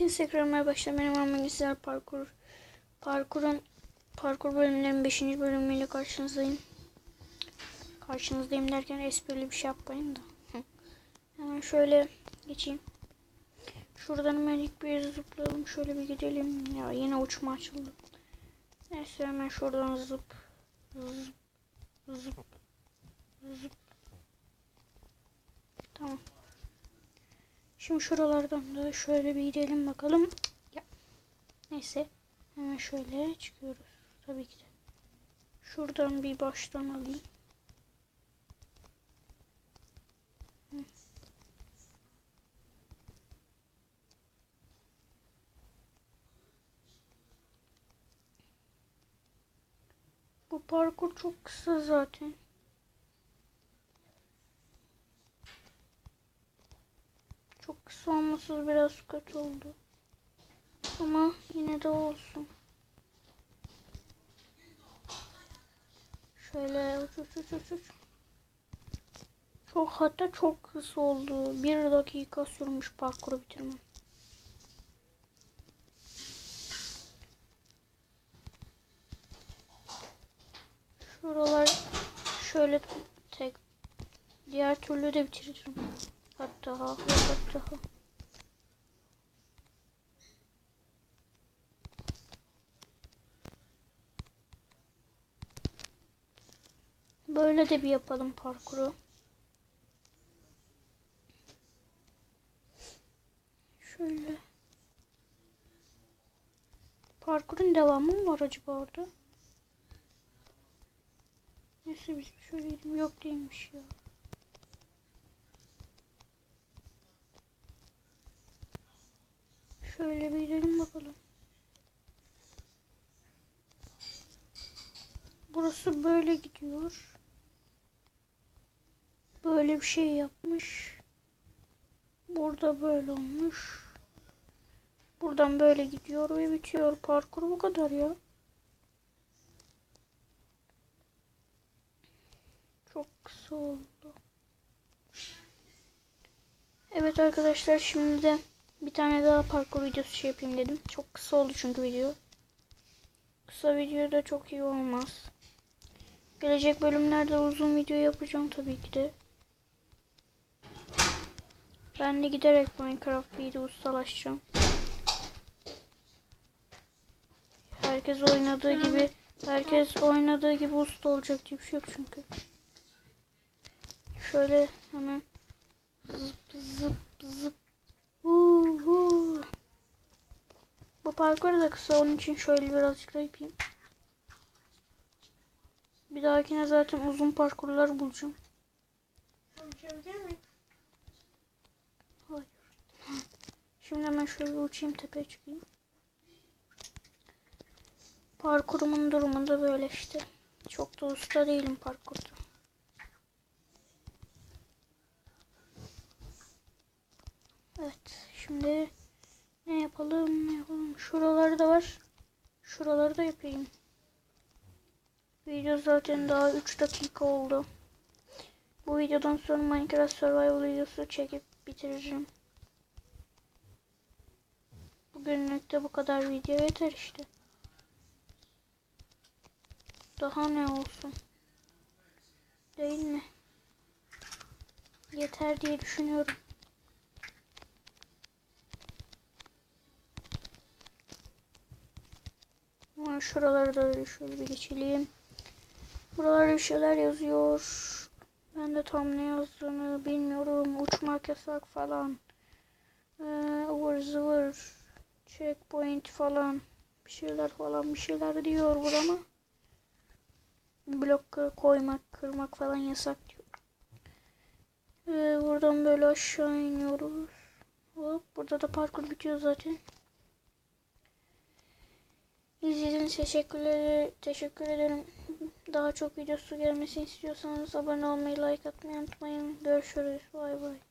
Hepiniz tekrar merhaba başta benim Amel Parkur. Parkurun parkur bölümlerinin 5. bölümüyle karşınızdayım. Karşınızdayım derken esprili bir şey yapmayın da. Hemen şöyle geçeyim. Şuradan hemen ilk bir zıplayalım. Şöyle bir gidelim. Ya yine uçma açıldı. Neyse hemen şuradan zıp zıp zıp zıp. Tamam. Şimdi şuralardan da şöyle bir gidelim bakalım. Ya. Neyse. Hemen şöyle çıkıyoruz. Tabii ki de. Şuradan bir baştan alayım. Bu parkur çok kısa zaten. Çok kısa olması biraz kötü oldu. Ama yine de olsun. Şöyle uç uç uç. Çok hatta çok kısa oldu. Bir dakika sürmüş parkuru bitirmem. Şuralar şöyle tek diğer türlü de bitiririm. Hatta ha, hatta ha. Böyle de bir yapalım parkuru. Şöyle. Parkurun devamı mı var acaba orada? Neyse biz şöyle. Yok değilmiş ya. Şöyle bir gidelim bakalım. Burası böyle gidiyor. Böyle bir şey yapmış. Burada böyle olmuş. Buradan böyle gidiyor ve bitiyor. Parkur bu kadar ya. Çok kısa oldu. Evet arkadaşlar şimdi bir tane daha parkur videosu şey yapayım dedim. Çok kısa oldu çünkü video. Kısa video da çok iyi olmaz. Gelecek bölümlerde uzun video yapacağım tabii ki de. Ben de giderek Minecraft video ustalaşacağım. Herkes oynadığı gibi herkes oynadığı gibi usta olacak diye bir şey yok çünkü. Şöyle hemen zıp zıp zıp Uhu. Bu parkur da kısa onun için şöyle birazcık da yapayım. Bir dahakine zaten uzun parkurlar bulacağım. Şimdi hemen şöyle uçayım tepeye çıkayım. Parkurumun durumu da böyle işte. Çok da usta değilim parkurda. Evet. Şimdi yapalım yapalım. Şuraları da var. Şuraları da yapayım. Video zaten daha 3 dakika oldu. Bu videodan sonra Minecraft Survival videosu çekip bitiririm. Bugünlük de bu kadar video yeter işte. Daha ne olsun? Değil mi? Yeter diye düşünüyorum. Ama şuraları da öyle şöyle bir geçelim. Buralarda bir şeyler yazıyor. Ben de tam ne yazdığını bilmiyorum. Uçmak yasak falan. Ee, ıvır zıvır. Checkpoint falan. Bir şeyler falan bir şeyler diyor burama. Blok koymak, kırmak falan yasak diyor. Ee, buradan böyle aşağı iniyoruz. Hop, burada da parkur bitiyor zaten. İzlediğiniz teşekkürler, teşekkür ederim. Daha çok videosu gelmesini istiyorsanız abone olmayı, like atmayı unutmayın. Görüşürüz. Bay bay.